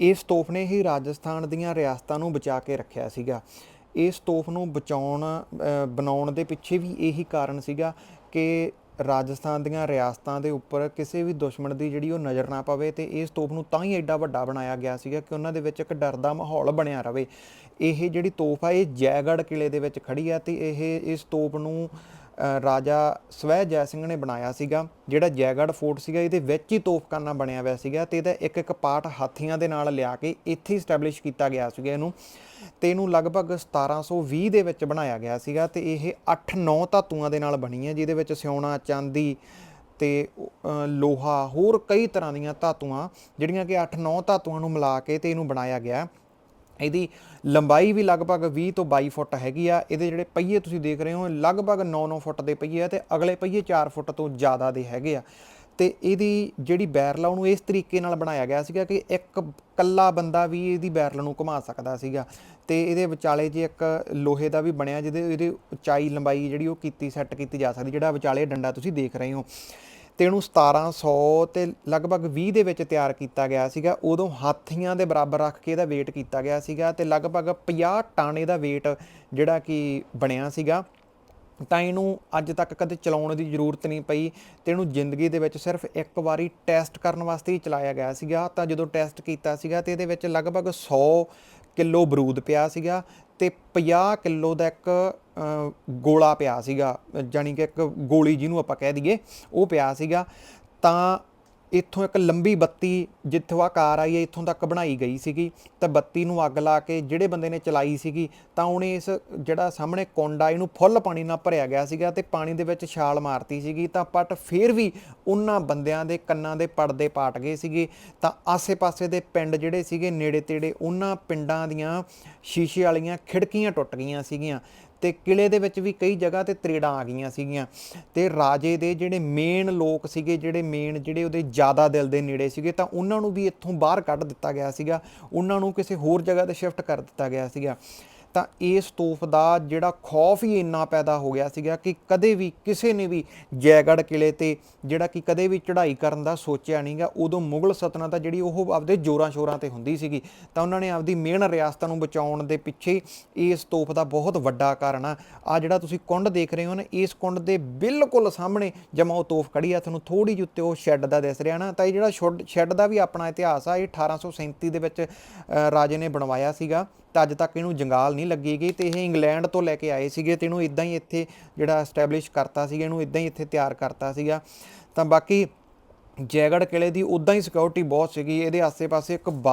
ਇਸ ਤੋਪ ਨੇ ਹੀ ਰਾਜਸਥਾਨ ਦੀਆਂ ਰਿਆਸਤਾਂ ਨੂੰ ਬਚਾ ਕੇ ਰੱਖਿਆ ਸੀਗਾ। ਇਸ ਤੋਪ ਨੂੰ ਬਚਾਉਣ ਬਣਾਉਣ ਦੇ ਪਿੱਛੇ ਵੀ ਇਹੀ ਕਾਰਨ ਸੀਗਾ ਕਿ ਰਾਜਸਥਾਨ ਦੀਆਂ ਰਿਆਸਤਾਂ ਦੇ ਉੱਪਰ ਕਿਸੇ ਵੀ ਦੁਸ਼ਮਣ ਦੀ ਜਿਹੜੀ ਉਹ ਨਜ਼ਰ ਨਾ ਪਵੇ ਤੇ ਇਸ ਤੋਪ ਨੂੰ ਤਾਂ ਹੀ ਐਡਾ ਵੱਡਾ ਬਣਾਇਆ ਗਿਆ ਸੀਗਾ ਕਿ ਉਹਨਾਂ ਦੇ ਵਿੱਚ ਇੱਕ ਡਰ ਦਾ ਮਾਹੌਲ ਬਣਿਆ ਰਵੇ। ਇਹ ਜਿਹੜੀ ਤੋਪ ਆ, ਇਹ ਜੈਗੜ ਕਿਲੇ ਦੇ ਵਿੱਚ ਖੜੀ ਆ ਤੇ ਇਹ ਇਸ ਤੋਪ ਨੂੰ ਰਾਜਾ ਸਵੈ ਜੈ ਸਿੰਘ ਨੇ ਬਣਾਇਆ ਸੀਗਾ, ਜਿਹੜਾ ਜੈਗੜ ਫੋਰਟ ਸੀਗਾ, ਇਹਦੇ ਵਿੱਚ ਹੀ ਤੋਪਖਾਨਾ ਬਣਿਆ ਹੋਇਆ ਸੀਗਾ ਤੇ ਇਹਦਾ ਇੱਕ ਇੱਕ ਪਾਰਟ ਹਾਥੀਆਂ ਦੇ ਨਾਲ ਲਿਆ ਕੇ ਇੱਥੇ ਹੀ ਸਟੈਬਲਿਸ਼ ਕੀਤਾ ਗਿਆ ਸੀਗਾ ਇਹਨੂੰ ਤੇ ਇਹਨੂੰ ਲਗਭਗ 1720 ਦੇ ਵਿੱਚ ਬਣਾਇਆ ਗਿਆ ਸੀਗਾ ਤੇ ਇਹ 8-9 ਧਾਤੂਆਂ ਦੇ ਨਾਲ ਬਣੀ ਹੈ, ਜਿਹਦੇ ਵਿੱਚ ਸਿਉਣਾ, ਚਾਂਦੀ ਤੇ ਲੋਹਾ ਹੋਰ ਕਈ ਤਰ੍ਹਾਂ ਦੀਆਂ ਧਾਤੂਆਂ, ਜਿਹੜੀਆਂ ਕਿ 8-9 ਧਾਤੂਆਂ ਨੂੰ ਮਿਲਾ ਕੇ ਤੇ ਇਹਨੂੰ ਬਣਾਇਆ ਗਿਆ। ਇਹਦੀ ਲੰਬਾਈ ਵੀ ਲਗਭਗ 20 ਤੋਂ 22 ਫੁੱਟ ਹੈਗੀ ਆ। ਇਹਦੇ ਜਿਹੜੇ ਪਹੀਏ ਤੁਸੀਂ ਦੇਖ ਰਹੇ ਹੋ ਲਗਭਗ 9-9 ਫੁੱਟ ਦੇ ਪਹੀਏ ਆ ਤੇ ਅਗਲੇ ਪਹੀਏ 4 ਫੁੱਟ ਤੋਂ ਜ਼ਿਆਦਾ ਦੇ ਹੈਗੇ ਆ। ਤੇ ਇਹਦੀ ਜਿਹੜੀ ਬੈਰਲ ਆ ਉਹਨੂੰ ਇਸ ਤਰੀਕੇ ਨਾਲ ਬਣਾਇਆ ਗਿਆ ਸੀਗਾ ਕਿ ਇੱਕ ਕੱਲਾ ਬੰਦਾ ਵੀ ਇਹਦੀ ਬੈਰਲ ਨੂੰ ਘੁਮਾ ਸਕਦਾ ਸੀਗਾ। ਤੇ ਇਹਦੇ ਵਿਚਾਲੇ ਜੇ ਇੱਕ ਲੋਹੇ ਦਾ ਵੀ ਬਣਿਆ, ਜਿਹਦੇ ਇਹਦੀ ਉਚਾਈ ਲੰਬਾਈ ਜਿਹੜੀ ਉਹ ਕੀਤੀ, ਸੈੱਟ ਕੀਤੀ ਜਾ ਸਕਦੀ, ਜਿਹੜਾ ਵਿਚਾਲੇ ਡੰਡਾ ਤੁਸੀਂ ਦੇਖ ਰਹੇ ਹੋ। ਤੇ ਇਹਨੂੰ 1700 ਤੇ ਲਗਭਗ 20 ਦੇ ਵਿੱਚ ਤਿਆਰ ਕੀਤਾ ਗਿਆ ਸੀਗਾ। ਉਦੋਂ ਹਾਥੀਆਂ ਦੇ ਬਰਾਬਰ ਰੱਖ ਕੇ ਇਹਦਾ weight ਕੀਤਾ ਗਿਆ ਸੀਗਾ ਤੇ ਲਗਭਗ 50 ਟਨ ਇਹਦਾ weight ਜਿਹੜਾ ਕਿ ਬਣਿਆ ਸੀਗਾ। ਤਾਂ ਇਹਨੂੰ ਅੱਜ ਤੱਕ ਕਦੇ ਚਲਾਉਣ ਦੀ ਜ਼ਰੂਰਤ ਨਹੀਂ ਪਈ ਤੇ ਇਹਨੂੰ ਜ਼ਿੰਦਗੀ ਦੇ ਵਿੱਚ ਸਿਰਫ ਇੱਕ ਵਾਰੀ ਟੈਸਟ ਕਰਨ ਵਾਸਤੇ ਹੀ ਚਲਾਇਆ ਗਿਆ ਸੀਗਾ। ਤਾਂ ਜਦੋਂ ਟੈਸਟ ਕੀਤਾ ਸੀਗਾ ਤੇ ਇਹਦੇ ਵਿੱਚ ਲਗਭਗ 100 ਕਿਲੋ ਬਰੂਦ ਪਿਆ ਸੀਗਾ ਤੇ 50 ਕਿਲੋ ਦਾ ਇੱਕ ਗੋਲਾ ਪਿਆ ਸੀਗਾ ਜਾਨੀ ਕਿ ਇੱਕ ਗੋਲੀ ਜਿਹਨੂੰ ਆਪਾਂ ਕਹਿ ਦਈਏ, ਉਹ ਪਿਆ ਸੀਗਾ। ਤਾਂ ਇੱਥੋਂ ਇੱਕ ਲੰਬੀ ਬੱਤੀ ਜਿੱਥੋਂ ਆ ਕਾਰ ਆਈ ਹੈ, ਇੱਥੋਂ ਤੱਕ ਬਣਾਈ ਗਈ ਸੀਗੀ। ਤਾਂ ਬੱਤੀ ਨੂੰ ਅੱਗ ਲਾ ਕੇ ਜਿਹੜੇ ਬੰਦੇ ਨੇ ਚਲਾਈ ਸੀਗੀ, ਤਾਂ ਉਹਨੇ ਇਸ ਜਿਹੜਾ ਸਾਹਮਣੇ ਕੁੰਡ ਆ ਇਹਨੂੰ ਫੁੱਲ ਪਾਣੀ ਨਾਲ ਭਰਿਆ ਗਿਆ ਸੀਗਾ ਤੇ ਪਾਣੀ ਦੇ ਵਿੱਚ ਛਾਲ ਮਾਰਤੀ ਸੀਗੀ। ਤਾਂ ਪਟ ਫਿਰ ਵੀ ਉਹਨਾਂ ਬੰਦਿਆਂ ਦੇ ਕੰਨਾਂ ਦੇ ਪਰਦੇ ਪਾਟ ਗਏ ਸੀਗੇ। ਤਾਂ ਆਸੇ-ਪਾਸੇ ਦੇ ਪਿੰਡ ਜਿਹੜੇ ਸੀਗੇ, ਨੇੜੇ-ਤੇੜੇ ਉਹਨਾਂ ਪਿੰਡਾਂ ਦੀਆਂ ਸ਼ੀਸ਼ੇ ਵਾਲੀਆਂ ਖਿੜਕੀਆਂ ਟੁੱਟ ਗਈਆਂ ਸੀਗੀਆਂ। ਤੇ ਕਿਲੇ ਦੇ ਵਿੱਚ ਵੀ ਕਈ ਜਗ੍ਹਾ ਤੇ ਤਰੇੜਾਂ ਆ ਗਈਆਂ ਸੀਗੀਆਂ ਤੇ ਰਾਜੇ ਦੇ ਜਿਹੜੇ ਮੇਨ ਲੋਕ ਸੀਗੇ, ਜਿਹੜੇ ਮੇਨ ਜਿਹੜੇ ਉਹਦੇ ਜ਼ਿਆਦਾ ਦਿਲ ਦੇ ਨੇੜੇ ਸੀਗੇ, ਤਾਂ ਉਹਨਾਂ ਨੂੰ ਵੀ ਇੱਥੋਂ ਬਾਹਰ ਕੱਢ ਦਿੱਤਾ ਗਿਆ ਸੀਗਾ, ਉਹਨਾਂ ਨੂੰ ਕਿਸੇ ਹੋਰ ਜਗ੍ਹਾ ਤੇ ਸ਼ਿਫਟ ਕਰ ਦਿੱਤਾ ਗਿਆ ਸੀਗਾ। ਤਾਂ ਇਸ ਤੋਪ ਦਾ ਜਿਹੜਾ ਖੌਫ ਹੀ ਇੰਨਾ ਪੈਦਾ ਹੋ ਗਿਆ ਸੀਗਾ ਕਿ ਕਦੇ ਵੀ ਕਿਸੇ ਨੇ ਵੀ ਜੈਗੜ ਕਿਲੇ ਤੇ ਜਿਹੜਾ ਕਿ ਕਦੇ ਵੀ ਚੜ੍ਹਾਈ ਕਰਨ ਦਾ ਸੋਚਿਆ ਨਹੀਂਗਾ ਉਦੋਂ ਮੁਗਲ ਸਲਤਨਤ ਆ ਜਿਹੜੀ ਉਹ ਆਪਦੇ ਜੋਰਾਂ ਸ਼ੋਰਾਂ ਤੇ ਹੁੰਦੀ ਸੀਗੀ। ਤਾਂ ਉਹਨਾਂ ਨੇ ਆਪਦੀ ਮਿਹਨਤ ਰਿਆਸਤਾਂ ਨੂੰ ਬਚਾਉਣ ਦੇ ਪਿੱਛੇ ਇਸ ਤੋਪ ਦਾ ਬਹੁਤ ਵੱਡਾ ਕਾਰਨ ਆ। ਆ ਜਿਹੜਾ ਤੁਸੀਂ ਕੁੰਡ ਦੇਖ ਰਹੇ ਹੋ ਨਾ, ਇਸ ਕੁੰਡ ਦੇ ਬਿਲਕੁਲ ਸਾਹਮਣੇ ਜਮਾ ਉਹ ਤੋਪ ਖੜੀ ਆ। ਤੁਹਾਨੂੰ ਥੋੜੀ ਜਿਹੀ ਉੱਤੇ ਉਹ ਸ਼ੈੱਡ ਦਾ ਦਿਸ ਰਿਹਾ ਨਾ। ਤਾਂ ਇਹ ਜਿਹੜਾ ਸ਼ੈੱਡ ਦਾ ਵੀ ਆਪਣਾ ਇਤਿਹਾਸ ਆ, ਇਹ 1837 ਦੇ ਵਿੱਚ ਰਾਜੇ ਨੇ ਬਣਵਾਇਆ ਸੀਗਾ। ਤਾਂ ਅੱਜ ਤੱਕ ਇਹਨੂੰ ਜੰਗਾਲ ਨਹੀਂ ਲੱਗੀ ਗਈ ਤੇ ਇਹ ਇੰਗਲੈਂਡ ਤੋਂ ਲੈ ਕੇ ਆਏ ਸੀਗੇ ਤੇ ਇਹਨੂੰ ਇਦਾਂ ਹੀ ਇੱਥੇ ਜਿਹੜਾ ਐਸਟੈਬਲਿਸ਼ ਕਰਤਾ ਸੀਗਾ, ਇਹਨੂੰ ਇਦਾਂ ਹੀ ਇੱਥੇ ਤਿਆਰ ਕਰਤਾ ਸੀਗਾ। ਤਾਂ ਬਾਕੀ ਜੈਗੜ ਕਿਲੇ ਦੀ ਉਦਾਂ ਹੀ ਸਿਕਿਉਰਿਟੀ ਬਹੁਤ ਸੀਗੀ, ਇਹਦੇ ਆਸੇ-ਪਾਸੇ ਇੱਕ ਬਾਰ